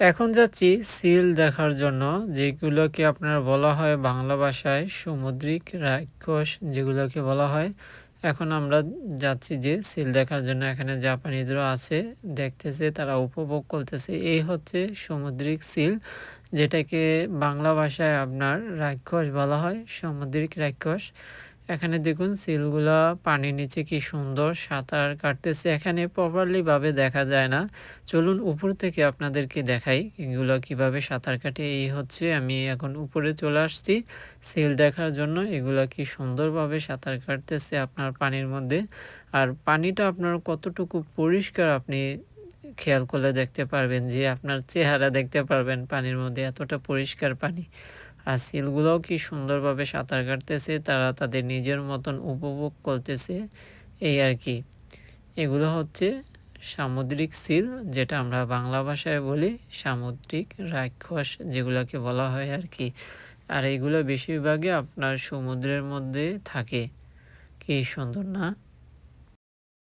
এখন যাচ্ছি সিল দেখার জন্য, যেগুলোকে আপনার বলা হয় বাংলা ভাষায় সামুদ্রিক রাক্ষস যেগুলোকে বলা হয়। এখন আমরা যাচ্ছি যে সিল দেখার জন্য, এখানে জাপানিজরা আছে, দেখতেছে, তারা উপভোগ করতেছে। এই হচ্ছে সামুদ্রিক সিল, যেটাকে বাংলা ভাষায় আপনার রাক্ষস বলা হয়, সামুদ্রিক রাক্ষস। এখানে দেখুন, সিলগুলা পানির নিচে কি সুন্দর সাঁতার কাটতেছে। এখানে প্রপারলিভাবে দেখা যায় না। চলুন উপর থেকে আপনাদেরকে দেখাই এগুলো কীভাবে সাঁতার কাটে। এই হচ্ছে আমি এখন উপরে চলে আসছি। সিল দেখার জন্য এগুলো কি সুন্দরভাবে সাঁতার কাটতেছে আপনার পানির মধ্যে। আর পানিটা আপনার কতটুকু পরিষ্কার আপনি খেয়াল করলে দেখতে পারবেন যে আপনার চেহারা দেখতে পারবেন পানির মধ্যে এতটা পরিষ্কার পানি। আর সিলগুলোও কি সুন্দরভাবে সাঁতার কাটতেছে, তারা তাদের নিজের মতন উপভোগ করতেছে, এই আর কি। এগুলো হচ্ছে সামুদ্রিক সিল, যেটা আমরা বাংলা ভাষায় বলি সামুদ্রিক রাক্ষস, যেগুলোকে বলা হয় আর কি। আর এগুলো বেশিরভাগই আপনার সমুদ্রের মধ্যে থাকে। কি সুন্দর না?